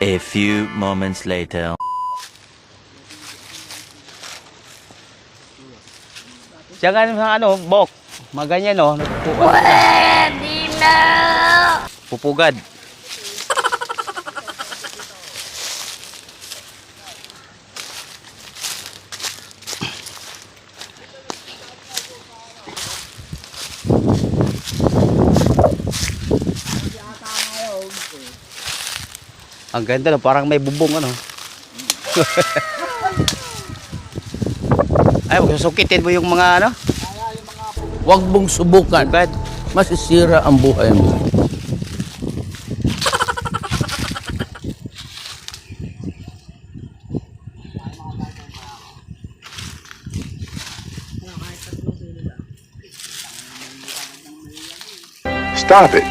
A few moments later. Nga sa ano, bok. Mga ganyan, no? Nagpupugad. Pupugad. Ang ganda no, parang may bubong ano. Ay, huwag susukitin mo yung mga ano. Huwag mong subukan. Bad. Masisira ang buhay mo. Stop it.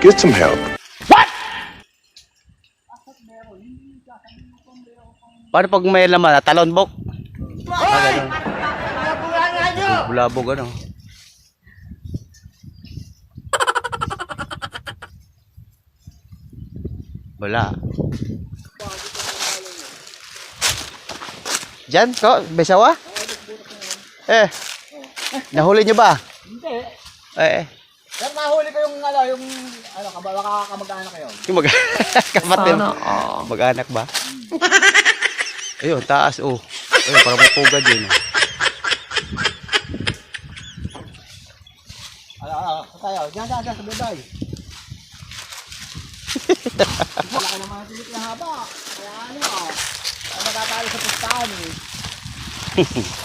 Get some help. Paano pag may laman? Talon bok? Ah, ganun. Bulabog ano. Wala. Diyan, ko, besawa? Eh. Nahuli niyo ba? Hindi. Eh, eh. Pero nahuli ko yung ano, yung ano, kabala ka kamag-anak kayo. Yung mag kapatid. Mag-anak ba? Ayun, taas oh. Ayun, parang may pugad yun. oh. Ano, sa tayo. Diyan, diyan, diyan, sa bebay. Wala ka naman ang tilit na haba. Kaya ano, ah. Ang matatalo sa pustahan eh.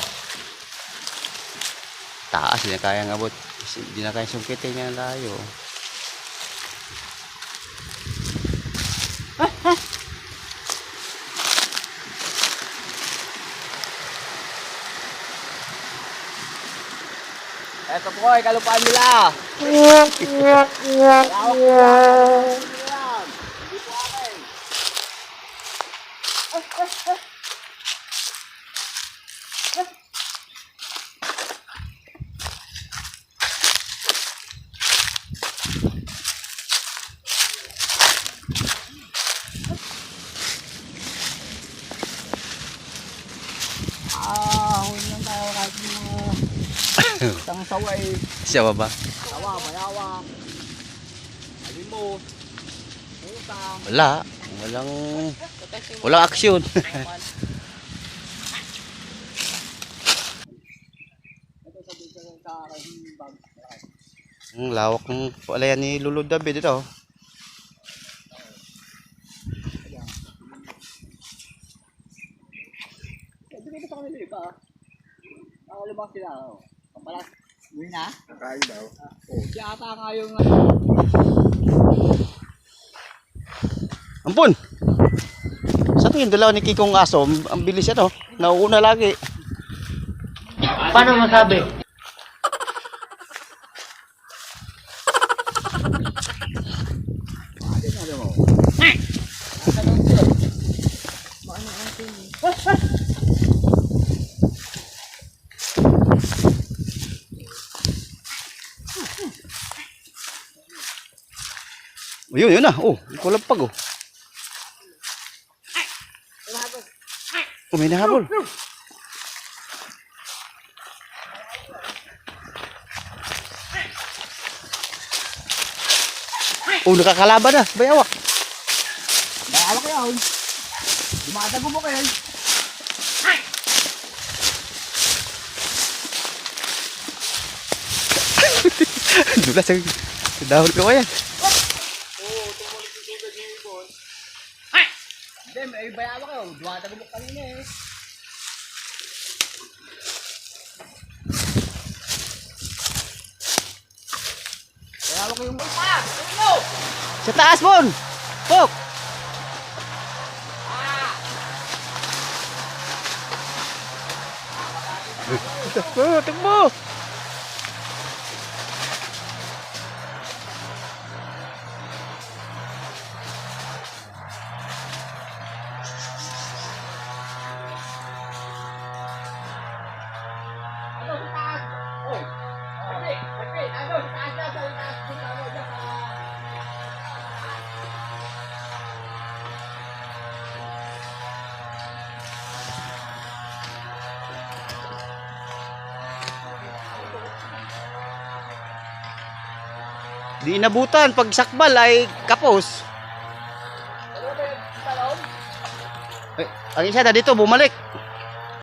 Taas, hindi na kaya ngabot. Hindi na kaya sungkitin niya layo. Eto po ay kalupaan nila. Hindi po akin. Isang sawa eh. Siya ba? Sawa, mayawang. Alimot. Utang. Wala. Walang... Walang aksyon. Ang lawak ng palayan ni Lolo David ito. Di ba sa kanila iba? Nakalubak sila, oh. Kapalas. Uwi na? Kakain daw. Oh, si ata nga yung... Ampun! Sa tingin dalawa ni Kikong aso, ang ang bilis yan oh. Nauuna lagi. Paano masabi? Yun, yun na. Oh, kulang pag oh. Oh, may nahabol. Oh, nakakalaban na. Bayawak. Bayawa kayo. Dumadago mo kayo. Dulas ang sa dahon ko yan. Hindi, may bayawa kayo. Dumadago mo kanina eh. Bayawa ko yung bata. Ano? Sa taas, Bon! Pok! Takbo, takbo! Di inabutan. Pag sakbal ay kapos. Eh, ang isa na dito, bumalik.